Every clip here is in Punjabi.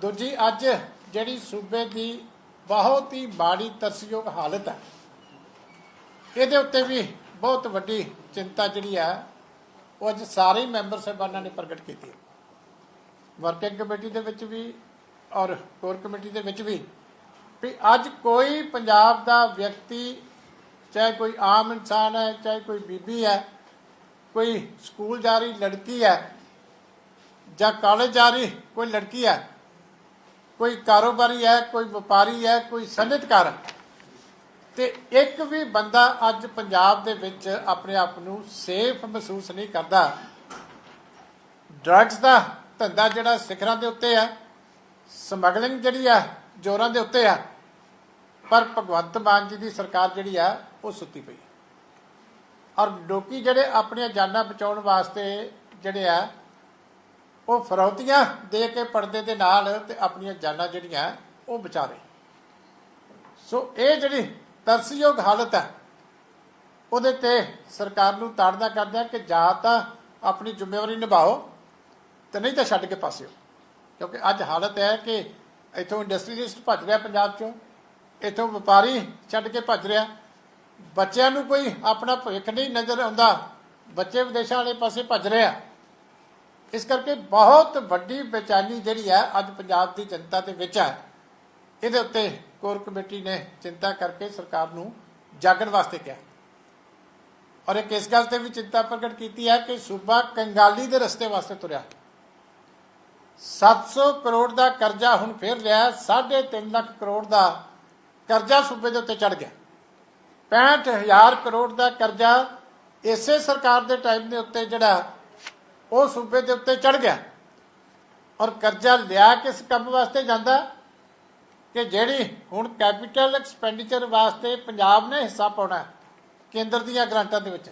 ਦੂਜੀ, ਅੱਜ ਜਿਹੜੀ ਸੂਬੇ ਦੀ ਬਹੁਤ ਹੀ ਮਾੜੀ ਤਰਸਯੋਗ ਹਾਲਤ ਹੈ, ਇਹਦੇ ਉੱਤੇ ਵੀ ਬਹੁਤ ਵੱਡੀ ਚਿੰਤਾ ਜਿਹੜੀ ਹੈ, ਉਹ ਅੱਜ ਸਾਰੇ ਮੈਂਬਰ ਸਾਹਿਬਾਨਾਂ ਨੇ ਪ੍ਰਗਟ ਕੀਤੀ ਵਰਕਿੰਗ ਕਮੇਟੀ ਦੇ ਵਿੱਚ ਵੀ ਔਰ ਕੋਰ ਕਮੇਟੀ ਦੇ ਵਿੱਚ ਵੀ ਵੀ ਅੱਜ ਕੋਈ ਪੰਜਾਬ ਦਾ ਵਿਅਕਤੀ, ਚਾਹੇ ਕੋਈ ਆਮ ਇਨਸਾਨ ਹੈ, ਚਾਹੇ ਕੋਈ ਬੀਬੀ ਹੈ, ਕੋਈ ਸਕੂਲ ਜਾ ਰਹੀ ਲੜਕੀ ਹੈ ਜਾਂ ਕਾਲਜ ਜਾ ਰਹੀ ਕੋਈ ਲੜਕੀ ਹੈ ਕੋਈ ਕਾਰੋਬਾਰੀ ਹੈ, ਕੋਈ ਵਪਾਰੀ ਹੈ, ਕੋਈ ਸਨਅਤਕਾਰ ਤੇ ਇੱਕ ਵੀ ਬੰਦਾ ਅੱਜ ਪੰਜਾਬ ਦੇ ਵਿੱਚ ਆਪਣੇ ਆਪ ਨੂੰ ਸੇਫ ਮਹਿਸੂਸ ਨਹੀਂ ਕਰਦਾ। ਡਰੱਗਸ ਦਾ ਧੰਦਾ ਜਿਹੜਾ ਸਿਖਰਾਂ ਦੇ ਉੱਤੇ ਹੈ ਸਮਗਲਿੰਗ ਜਿਹੜੀ ਆ ਜੋਰਾਂ ਦੇ ਉੱਤੇ ਆ ਪਰ ਭਗਵੰਤ ਮਾਨ ਜੀ ਦੀ ਸਰਕਾਰ ਜਿਹੜੀ ਆ ਉਹ ਸੁੱਤੀ ਪਈ। ਔਰ ਲੋਕੀ ਜਿਹੜੇ ਆਪਣੀਆਂ ਜਾਨਾਂ ਬਚਾਉਣ ਵਾਸਤੇ ਜਿਹੜੇ ਆ ਉਹ ਫਰੌਤੀਆਂ ਦੇ ਕੇ ਪਰਦੇ ਦੇ ਨਾਲ ਤੇ ਆਪਣੀਆਂ ਜਾਨਾਂ ਜਿਹੜੀਆਂ ਉਹ ਬਚਾਵੇ ਸੋ ਇਹ ਜਿਹੜੀ ਤਰਸਯੋਗ ਹਾਲਤ ਹੈ, ਉਹਦੇ ਤੇ ਸਰਕਾਰ ਨੂੰ ਤਾੜਨਾ ਕਰਦਾ ਕਿ ਜਾਂ ਤਾਂ ਆਪਣੀ ਜ਼ਿੰਮੇਵਾਰੀ ਨਿਭਾਓ ਤੇ ਨਹੀਂ ਤਾਂ ਛੱਡ ਕੇ ਪਾਸਿਓ। ਕਿਉਂਕਿ ਅੱਜ ਹਾਲਤ ਹੈ ਕਿ ਇਥੋਂ ਇੰਡਸਟਰੀਲਿਸਟ ਭੱਜ ਰਿਹਾ ਪੰਜਾਬ ਚੋਂ, ਇਥੋਂ ਵਪਾਰੀ ਛੱਡ ਕੇ ਭੱਜ ਰਿਹਾ। ਬੱਚਿਆਂ ਨੂੰ ਕੋਈ ਆਪਣਾ ਭਵਿੱਖ ਨਹੀਂ ਨਜ਼ਰ ਆਉਂਦਾ। ਬੱਚੇ ਵਿਦੇਸ਼ਾਂ ਵਾਲੇ ਪਾਸੇ ਭੱਜ ਰਹੇ ਆ। ਇਸ ਕਰਕੇ ਬਹੁਤ ਵੱਡੀ ਬੇਚੈਨੀ ਜਿਹੜੀ ਹੈ, ਅੱਜ ਪੰਜਾਬ ਦੀ ਜਨਤਾ ਦੇ ਵਿੱਚ ਹੈ। ਇਹਦੇ ਉੱਤੇ ਕੋਰ ਕਮੇਟੀ ਨੇ ਚਿੰਤਾ ਕਰਕੇ ਸਰਕਾਰ ਨੂੰ ਜਾਗਣ ਵਾਸਤੇ ਕਿਹਾ। ਔਰ ਇੱਕ ਇਸ ਗੱਲ ਤੇ ਵੀ ਚਿੰਤਾ ਪ੍ਰਗਟ ਕੀਤੀ ਹੈ ਕਿ ਸੂਬਾ ਕੰਗਾਲੀ ਦੇ ਰਸਤੇ ਵਾਸਤੇ ਤੁਰਿਆ। 700 ਕਰੋੜ ਦਾ ਕਰਜ਼ਾ ਹੁਣ ਫੇਰ ਲਿਆ 3.5 ਲੱਖ ਕਰੋੜ ਦਾ ਕਰਜ਼ਾ ਸੂਬੇ ਦੇ ਉੱਤੇ ਚੜ ਗਿਆ। 65000 ਕਰੋੜ ਦਾ ਕਰਜ਼ਾ ਇਸੇ ਸਰਕਾਰ ਦੇ ਟਾਈਮ ਦੇ ਉੱਤੇ ਜਿਹੜਾ ਉਹ ਸੂਬੇ ਦੇ ਉੱਤੇ ਚੜ ਗਿਆ ਔਰ ਕਰਜ਼ਾ ਲਿਆ ਕਿਸ ਕੰਮ ਵਾਸਤੇ ਜਾਂਦਾ ਕਿ ਜਿਹੜੀ ਹੁਣ ਕੈਪੀਟਲ ਐਕਸਪੈਂਡੀਚਰ ਵਾਸਤੇ ਪੰਜਾਬ ਨੇ ਹਿੱਸਾ ਪਾਉਣਾ ਕੇਂਦਰ ਦੀਆਂ ਗ੍ਰਾਂਟਾਂ ਦੇ ਵਿੱਚ,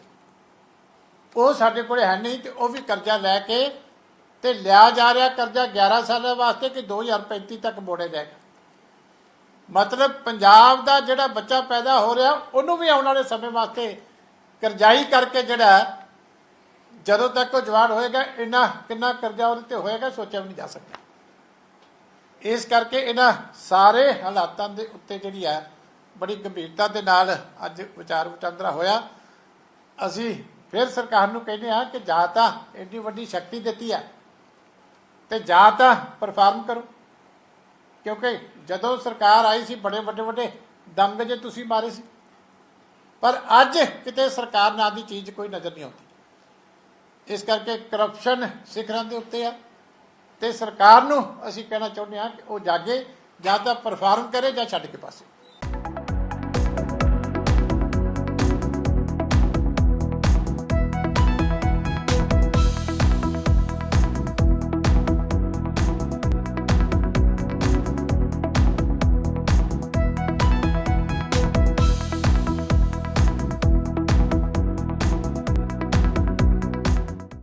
ਉਹ ਸਾਡੇ ਕੋਲ ਹੈ ਨਹੀਂ ਤੇ ਉਹ ਵੀ ਕਰਜ਼ਾ ਲੈ ਕੇ ਤੇ ਲਿਆ ਜਾ ਰਿਹਾ ਕਰਜ਼ਾ 11 ਸਾਲਾਂ ਵਾਸਤੇ ਕਿ 2035 ਤੱਕ ਮੋੜਿਆ ਜਾਏਗਾ। ਮਤਲਬ ਪੰਜਾਬ ਦਾ ਜਿਹੜਾ ਬੱਚਾ ਪੈਦਾ ਹੋ ਰਿਹਾ, ਉਹਨੂੰ ਵੀ ਆਉਣ ਵਾਲੇ ਸਮੇਂ ਵਾਸਤੇ ਕਰਜ਼ਾਈ ਕਰਕੇ ਜਿਹੜਾ ਜਦੋਂ ਤੱਕ ਉਹ ਜਵਾਨ ਹੋਏਗਾ, ਇੰਨਾ ਕਿੰਨਾ ਕਰਜ਼ਾ ਉਹਦੇ ਤੇ ਹੋਏਗਾ, ਸੋਚਿਆ ਵੀ ਨਹੀਂ ਜਾ ਸਕਦਾ। ਇਸ ਕਰਕੇ ਇਹਨਾਂ ਸਾਰੇ ਹਾਲਾਤਾਂ ਦੇ ਉੱਤੇ ਜਿਹੜੀ ਹੈ ਬੜੀ ਗੰਭੀਰਤਾ ਦੇ ਨਾਲ ਅੱਜ ਵਿਚਾਰ ਵਟਾਂਦਰਾ ਹੋਇਆ। ਅਸੀਂ ਫਿਰ ਸਰਕਾਰ ਨੂੰ ਕਹਿੰਦੇ ਆ ਕਿ ਜਾਂ ਤਾਂ ਐਡੀ ਵੱਡੀ ਸ਼ਕਤੀ ਦਿੱਤੀ ਆ ਤੇ ਜਾਂ ਤਾਂ ਪਰਫਾਰਮ ਕਰੋ। ਕਿਉਂਕਿ ਜਦੋਂ ਸਰਕਾਰ ਆਈ ਸੀ, ਬੜੇ ਵੱਡੇ ਵੱਡੇ ਦੰਗ ਜੇ ਤੁਸੀਂ ਮਾਰੇ ਸੀ। ਪਰ ਅੱਜ ਕਿਤੇ ਸਰਕਾਰ ਨਾਂ ਦੀ ਚੀਜ਼ ਕੋਈ ਨਜ਼ਰ ਨਹੀਂ ਆਉਂਦੀ। ਇਸ ਕਰਕੇ ਕਰਪਸ਼ਨ ਸਿਖਰਾਂ ਦੇ ਉੱਤੇ ਆ। ਤੇ ਸਰਕਾਰ ਨੂੰ ਅਸੀਂ ਕਹਿਣਾ ਚਾਹੁੰਦੇ ਹਾਂ ਕਿ ਉਹ ਜਾਗੇ, ਜਾਂ ਤਾਂ ਪਰਫਾਰਮ ਕਰੇ ਜਾਂ ਛੱਡ ਕੇ ਪਾਸੇ।